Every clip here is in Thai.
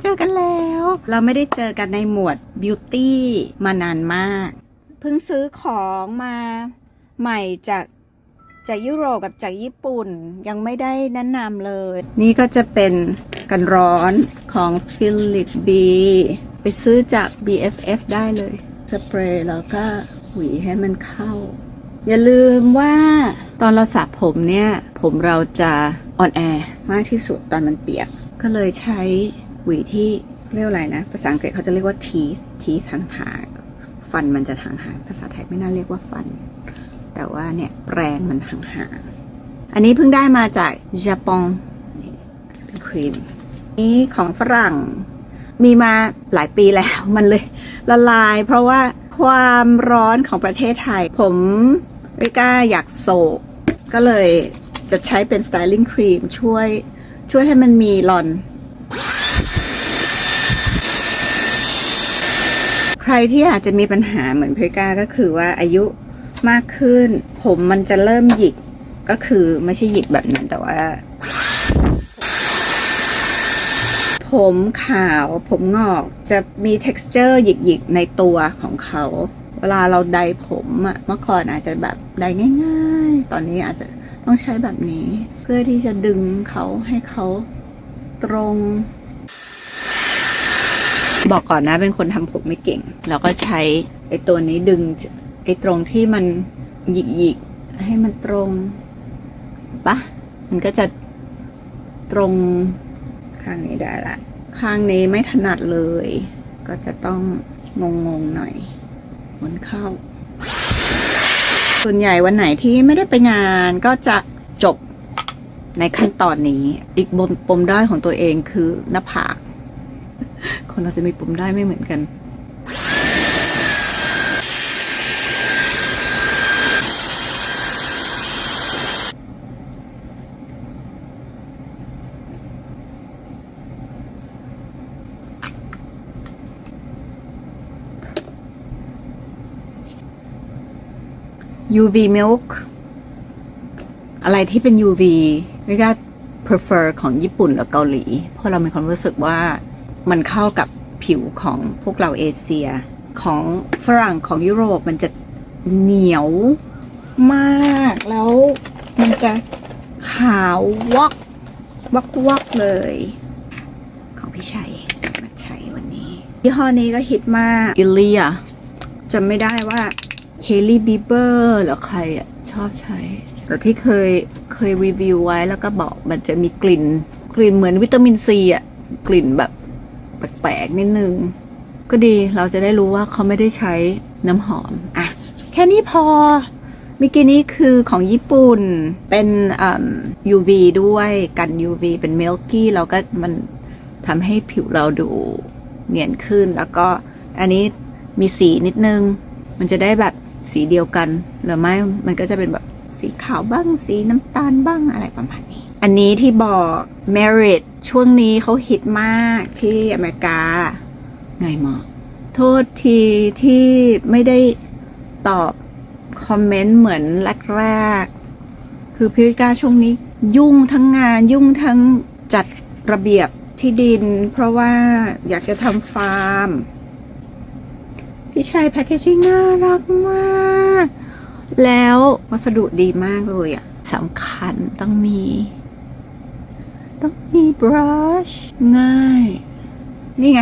เจอกันแล้ว เราไม่ได้เจอกันในหมวดบิวตี้มานานมาก เพิ่งซื้อของมาใหม่จากจากยุโรปกับจากญี่ปุ่นยังไม่ได้แนะนำเลย นี่ก็จะเป็นกันร้อนของ Philip B ไปซื้อจาก BFF ได้เลย สเปรย์แล้วก็หวีให้มันเข้า อย่าลืมว่าตอนเราสระผมเนี่ย ผมเราจะอ่อนแอมากที่สุดตอนมันเปียก ก็เลยใช้ หวีที่เรียกอะไรนะ ภาษาอังกฤษเขาจะเรียกว่า teeth teeth ทางหางฟันมันจะทางหางภาษาไทยไม่น่าเรียกว่าฟัน แต่ว่าเนี่ยแปรงมันหางๆอันนี้เพิ่งได้มาจากญี่ปุ่นนี่เป็นครีมนี้ของฝรั่งมีมาหลายปีแล้วมันเลยละลาย เพราะว่าความร้อนของประเทศไทย ผมไม่กล้าอยากโศก ก็เลยจะใช้เป็นสไตลิ่งครีมช่วยช่วยให้มันมีลอน ใครที่อาจจะมีปัญหาเหมือนเพกาก็คือว่าอายุมากขึ้น ผมมันจะเริ่มหยิกก็คือไม่ใช่หยิกแบบนั้นแต่ว่า ผมขาวผมงอกจะมี texture หยิกๆ ในตัวของเขา เวลาเราไดผมอะเมื่อก่อนอาจจะแบบไดง่าย ๆ ตอนนี้อาจจะต้องใช้แบบนี้ เพื่อที่จะดึงเขาให้เขาตรง บอกก่อนนะเป็นคนทำผมไม่เก่ง เราก็ใช้ไอ้ตัวนี้ดึงไอ้ตรงที่มันหยิกๆให้มันตรงปะมันก็จะตรงข้างนี้ได้ละ ข้างนี้ไม่ถนัดเลย ก็จะต้องงงๆหน่อยหมุนเข้า ส่วนใหญ่วันไหนที่ไม่ได้ไปงานก็จะจบในขั้นตอนนี้ อีกบมปมด้อยของตัวเองคือหน้าผาก คนเราจะมีปุ่มได้ไม่เหมือนกัน UV milk อะไรที่เป็น UV ไม่ก็ prefer ของญี่ปุ่นหรือเกาหลี เพราะเรามีความรู้สึกว่า มันเข้ากับผิวของพวกเราเอเชีย ของฝรั่งของยุโรปมันจะเหนียวมากแล้วมันจะขาววักวักวักเลย ของพี่ชัยมาใช้วันนี้ยี่ห้อนี้ก็ฮิตมากอิเลียจำไม่ได้ว่าเฮลี่บีเบอร์หรือใครอะชอบใช้แต่ที่เคยเคยรีวิวไว้แล้วก็บอกมันจะมีกลิ่น กลิ่นเหมือนวิตามินซีอะ กลิ่นแบบ แปลกๆนิดนึง ก็ดีเราจะได้รู้ว่าเขาไม่ได้ใช้น้ำหอมอะแค่นี้พอมื่อกี้นี้คือของญี่ปุ่นเป็นอ่า UV ด้วยกัน UV เป็น milky แล้วก็มันทำให้ผิวเราดูเนียนขึ้นแล้วก็อันนี้มีสีนิดนึง มันจะได้แบบสีเดียวกัน หรือไม่มันก็จะเป็นแบบสีขาวบ้างสีน้ำตาลบ้างอะไรประมาณนี้ อันนี้ที่บอก Merit ช่วงนี้เขาฮิตมากที่อเมริกา ไงหมอ โทษทีที่ไม่ได้ตอบคอมเมนต์เหมือนแรกๆ คือพิริกาช่วงนี้ ยุ่งทั้งงานยุ่งทั้งจัดระเบียบที่ดิน เพราะว่าอยากจะทำฟาร์ม พี่ชัยแพคเกจิ้งน่ารักมาก แล้ววัสดุดีมากเลยอะสำคัญต้องมี ต้องมีบรัชง่าย นี่ไง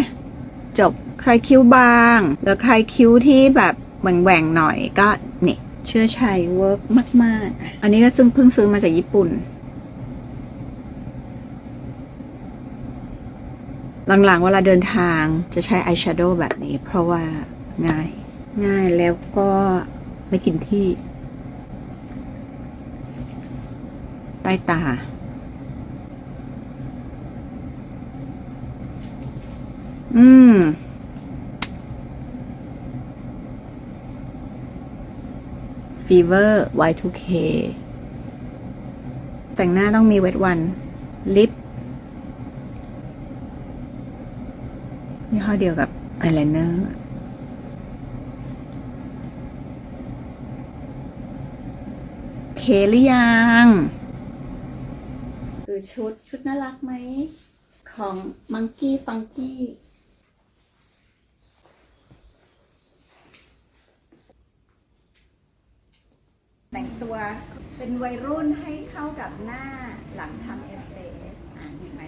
จบใครคิ้วบางหรือใครคิ้วที่แบบแหว่งๆหน่อยก็เนี่ยเชื่อชัยเวิร์กมากๆอะอันนี้ก็ซึ่งเพิ่งซื้อมาจากญี่ปุ่น หลังๆ เวลาเดินทางจะใช้อายแชโดว์แบบนี้ เพราะว่าง่าย ง่ายแล้วก็ไม่กินที่ ใต้ตา อืม Fever Y2K แต่งหน้าต้องมีเวทวัน ลิปยี่ห้อเดียวกับอายไลเนอร์เคหรือยัง คือชุดชุดน่ารักไหมขของ Monkey Funky แต่ง ตัวเป็นวัยรุ่นให้เข้ากับหน้าหลังทำเอฟเอสอ่านดีไหม